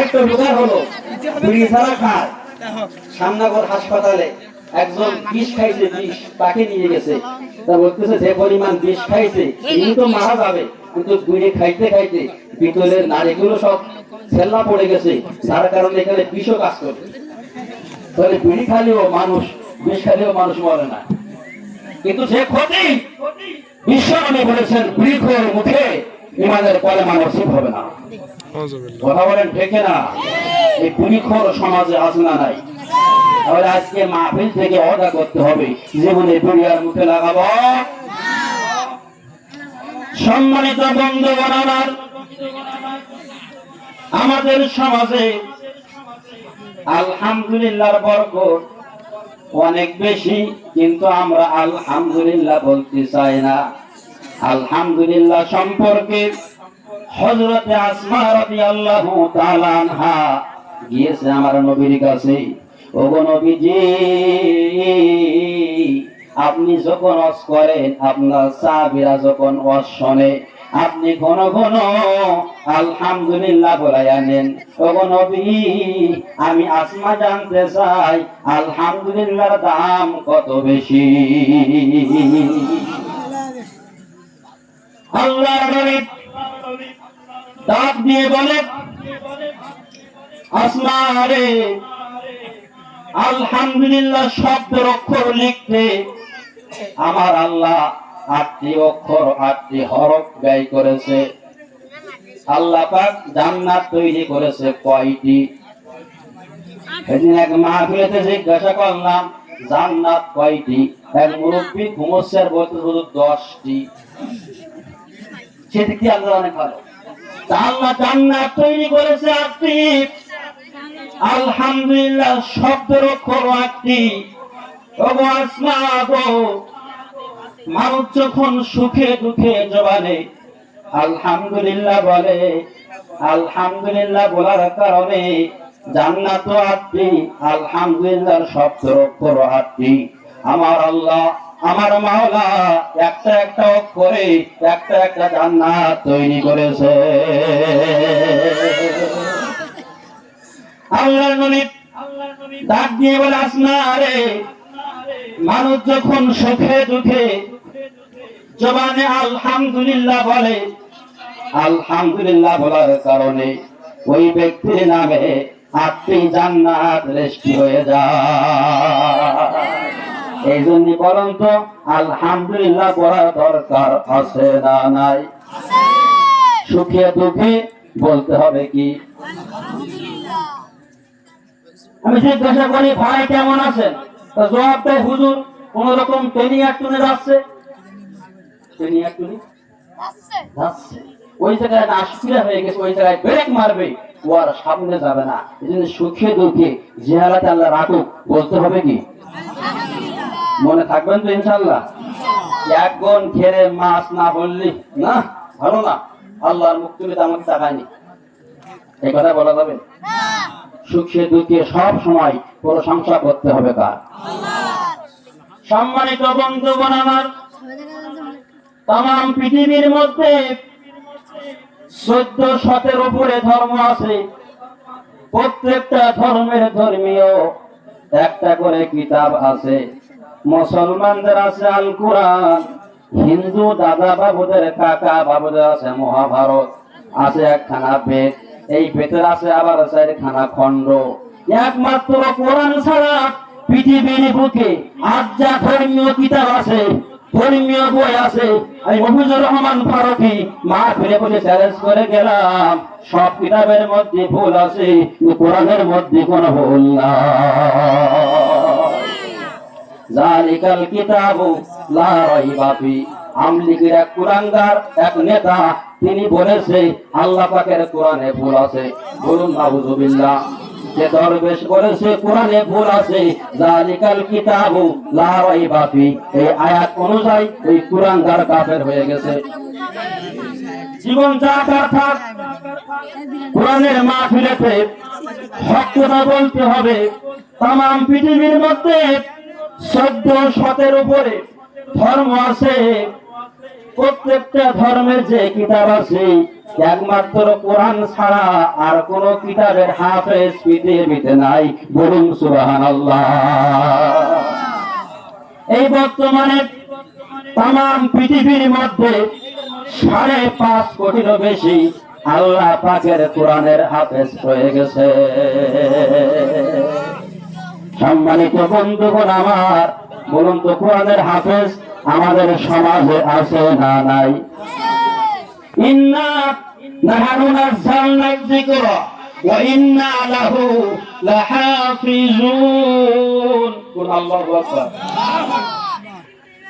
আরেকটা উপকার হলো বিড়ি ছাড়া খায়। সামনাগর হাসপাতালে একজন বিষ খাইছে, বিষ তাকে নিয়ে গেছে। তা বলতেছে, যে পরিমাণ বিষ খাইছে ইনি তো মারা যাবে। কিন্তু বিড়ি খাইতে খাইতে ভিতরের নারীগুলো সব ছেল্লা পড়ে গেছে, যার কারণে এখানে বিষও কাজ করে তাহলে বিড়ি খালিও মানুষ, বিষ খালিও মানুষ মরে না। কিন্তু সে ক্ষতি বিশ্বনবী বলেছেন বৃক্ষের মুখে ইমানের পরে মানুষ হবে না। কথা বলেন ঠেকে না। এই। পুলিখোর সমাজে আছে না নাই? তাহলে আজকে মাহফিল থেকে অদা করতে হবে। জীবনে দুনিয়ার মুখে লাগাবো। সম্মানিত বন্ধু বানাবার আমাদের সমাজে আলহামদুলিল্লাহর বরকত অনেক বেশি কিন্তু আমরা আলহামদুলিল্লাহ বলতে চাই না। আলহামদুলিল্লাহ সম্পর্কে হজরতে আসমা রাদিয়াল্লাহু তাআলা আনহা গিয়েছে আমার নবীর কাছে। ওগো নবীজি আপনি যখন অস করেন আপনার সাহাবীরা যখন অস শোনে আপনি ঘন ঘন আলহামদুলিল্লাহ বলাই আনেন ওগো নবী আমি আসমা জানতে চাই আলহামদুলিল্লাহর দাম কত বেশি? আল্লাহ নবী ডাক দিয়ে বলে আসমা রে আলহামদুলিল্লাহ শব্দের অক্ষর লিখতে আমার আল্লাহ আটটি অক্ষর, আটটি হরফ ব্যয় করেছে। আল্লাহ পাক জান্নাত তৈরি করেছে কয়টি? সেদিন এক মাহফিলেতে জিজ্ঞাসা করলাম, জান্নাত কয়টি? এক মুরব্বী ঘুমোচ্ছে বলতে শুধু দশটি। সেটা কি আল্লাহ অনেক ভালো। আল্লাহ জান্নাত তৈরি করেছে আটটি আলহামদুলিল্লাহ শব্দের অক্ষর আটটি ওগো আসমা মানুষ যখন সুখে দুঃখে জবানে, আলহামদুলিল্লাহ বলে। আলহামদুলিল্লাহ বলার কারণে জান্নাত আটটি আলহামদুলিল্লাহ শব্দ অক্ষর আটটি আমার আল্লাহ আমার মাওলা একটা একটা অক্ষরে, একটা একটা জান্নাত তৈরি করেছে। আল্লাহর নবী ডাক দিয়ে বলে আসনা রে। মানুষ যখন সুখে দুঃখে জবানে আলহামদুলিল্লাহ বলে, আলহামদুলিল্লাহ বলার কারণে ওই ব্যক্তির নামে আপনি জান্নাত সৃষ্টি হয়ে যায়। এই জন্য বরঞ্চ আলহামদুলিল্লাহ বলার দরকার আছে না নাই? সুখে দুঃখে বলতে হবে কি? আমি জিজ্ঞাসা করি ভাই কেমন আছেন? জবাব দেয় হুজুর কোন রকম টেনিয়াটুনে যাচ্ছে? টেনিয়াটুনি যাচ্ছে। ওই জায়গায় নাশপিরা হয়ে গেছে ওই জায়গায় ব্রেক মারবে ও আর সামনে যাবে না। এই জন্য সুখে দুঃখে জেহালাতে আল্লাহ রাখুক বলতে হবে কি? মনে থাকবেন তো ইনশাল্লাহ এক গন ঘেরে মাছ না বললি না ভালো না। আল্লাহর মুখ তুলে তো আমাকে তাকায়নি এই কথা বলা যাবে? সুখে দুঃখে সব সময় প্রশংসা করতে হবে কার সম্মানিত বন্ধুগণ আমার, তাম পৃথিবীর মধ্যে চোদ্দ শতের উপরে ধর্ম আছে। প্রত্যেকটা ধর্মের ধর্মীয় একটা করে কিতাব আছে। মুসলমানদের আছে আল কোরআন হিন্দু দাদা বাবুদের কাকা বাবুদের আছে মহাভারত, আছে একখানা বেদ, এই বেতের আছে আবার চারখানা খণ্ড। একমাত্র কোরআন ছাড়া পৃথিবীর বুকে আজ যা ধর্মীয় কিতাব আছে, ধর্মীয় বই আছে, আমি মফিজুর রহমান ফারুকি, মা ফিরে বলে চ্যালেঞ্জ করে গেলাম, সব কিতাবের মধ্যে ভুল আছে কোরআনের মধ্যে কোনো ভুল না। জালিকাল কিতাবু, লা রাইবা ফি। আমলিগের এক কুরাঙ্গার এক নেতা, তিনি বলেছে, আল্লাহ পাকের কোরআনে ভুল আছে। বলুন, নাউজুবিল্লাহ। যে দরবেশ বলেছে, কোরআনে ভুল আছে। জালিকাল কিতাবু, লা রাইবা ফি। এই আয়াত অনুযায়ী এই কুরাঙ্গার কাফের হয়ে গেছে। জীবন যা তার থাক। কোরআনের মাহফিলেতে হক কথা বলতে হবে। তাম পৃথিবীর মধ্যে চোদ্দ শতের উপরে ধর্ম আছে। প্রত্যেকটা ধর্মের যে কিতাব আছে, একমাত্র কোরআন ছাড়া আর কোন কিতাবের হাফেজ পৃথিবীতে নাই। বলুন সুবাহান এই বর্তমানে তাম পৃথিবীর মধ্যে সাড়ে পাঁচ কোটিরও বেশি আল্লাহ পাকের কোরআনের হাফেজ হয়ে গেছে। সম্মানিত বন্ধুগণ আমার, বলুন তো কোরআনের হাফেজ, আমাদের সমাজে আছে না নাই?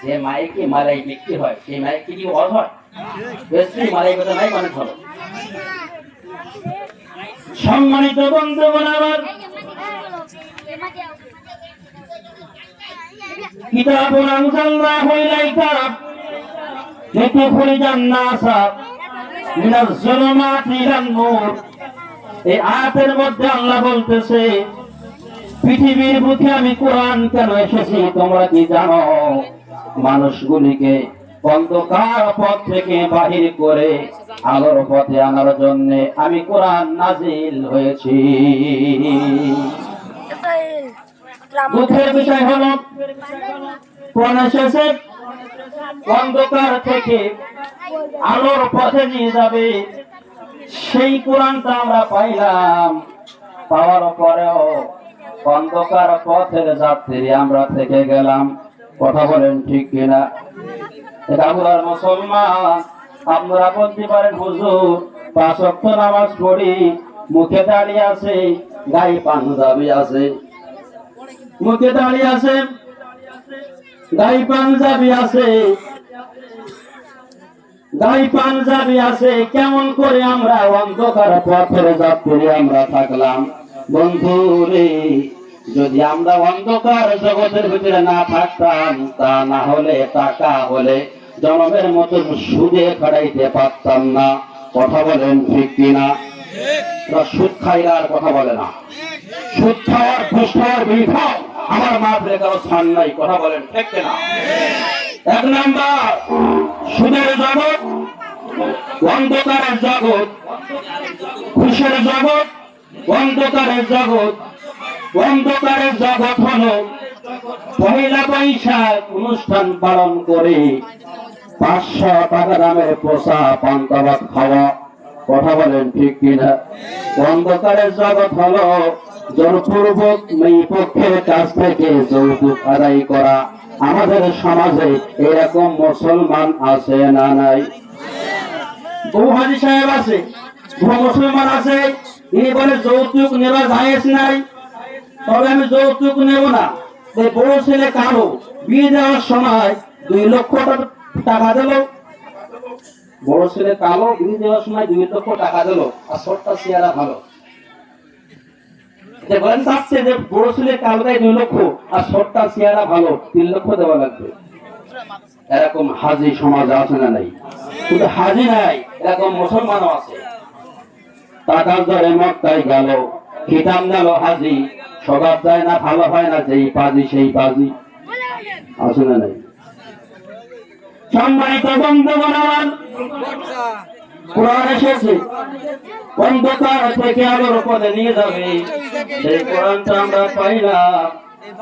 যে মাইকে মালাই বিক্রি হয়, সেই মাইকে কি ওয়াজ হয়? মালাই কথা নাই মানে সম্মানিত বন্ধুগণ আমার আয়াতের মধ্যে আল্লাহ বলতেছে পৃথিবীর বুকে আমি কোরআন কেন এসেছি তোমরা কি জানো মানুষগুলিকে অন্ধকার পথ থেকে বাহির করে আলোর পথে আনার জন্য আমি কোরআন নাজিল হয়েছি। দুঃখের বিষয় হলো অন্ধকার থেকে আলোর পথে নিয়ে যাবে। সেই কোরআনটা আমরা পাইলাম। পাওয়ার পরেও অন্ধকার পথের যাত্রী আমরা থেকে গেলাম। কথা বলেন ঠিক কিনা? রাগুলার মুসলমান। আপনারা বলতে পারেন হুজুর পাঁচ নামাজ পড়ি মুখে দাঁড়িয়ে আছে গায়ে পাঞ্জাবি আছে। মুখে দাঁড়িয়ে আছে। গায়ে পাঞ্জাবি আছে। গাই পাঞ্জাবি আছে। কেমন করে আমরা অন্ধকার পথের যাত্রী আমরা থাকলাম। বন্ধু রে যদি আমরা অন্ধকার জগতের ভিতরে না থাকতাম তা না হলে টাকা হলে জনমের মতো সুদে খাড়াইতে পারতাম না। কথা বলেন ঠিক কিনা? সুদ খাইরা আর কথা বলে না। সুদ খাওয়ার ঘুষ খাওয়ার বিড়ি খাও আমার মা মাত্রে কারও স্থান নাই, কথা বলেন, ঠিক এক নাম্বার, সুদের জগৎ, অন্ধকারের জগৎ, খুশের জগৎ, অন্ধকারের জগৎ অন্ধকারের জগৎ হলো পহেলা বৈশাখ অনুষ্ঠান পালন করে পাঁচশো টাকা দামের পোষা পান্তাবাদ খাওয়া, কথা বলেন ঠিক কিনা? অন্ধকারের জগৎ হলো জোরপূর্বক পক্ষের কাছ থেকে যৌতুক আদায় করা। আমাদের সমাজে এরকম মুসলমান আছে না নাই? বহু সাহেব আছে মুসলমান আছে তিনি বলে যৌতুক নেওয়া জায়েজ নাই। তবে আমি যৌতুক নেব না। বড় ছেলে কালো বিয়ে দেওয়ার সময় দুই লক্ষ টাকা দিল। বড় ছেলে কালো বিয়ে দেওয়ার সময় দুই লক্ষ টাকা দিল। আর ছোটটা চেহারা ভালো। যে বলেন চাচ্ছে যে বড় ছেলে কালো দুই লক্ষ, আর ছোটটা চেহারা ভালো, তিন লক্ষ দেওয়া লাগবে। এরকম হাজি সমাজ আছে না নাই? শুধু হাজি নাই, এরকম মুসলমানও আছে। টাকার দরে মক্কায় গেল, খিতাম গেল হাজি স্বভাব যায় না, ভালো হয় না, যেই পাজি, সেই পাজি। আছে না নাই? সম্মানিত বন্ধুগণ আমার, কোরআন এসেছে। অন্ধকার থেকে আলোর পথে নিয়ে যাবে। সেই কোরআনটা আমরা পাইলাম,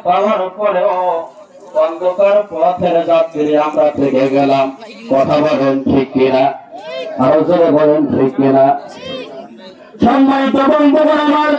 পাওয়ার পরেও অন্ধকার পথের যাত্রী আমরা থেকে গেলাম। কথা বলেন ঠিক কিনা? আরও জোরে বলেন ঠিক কিনা? সম্মানিত বন্ধুগণ, আমার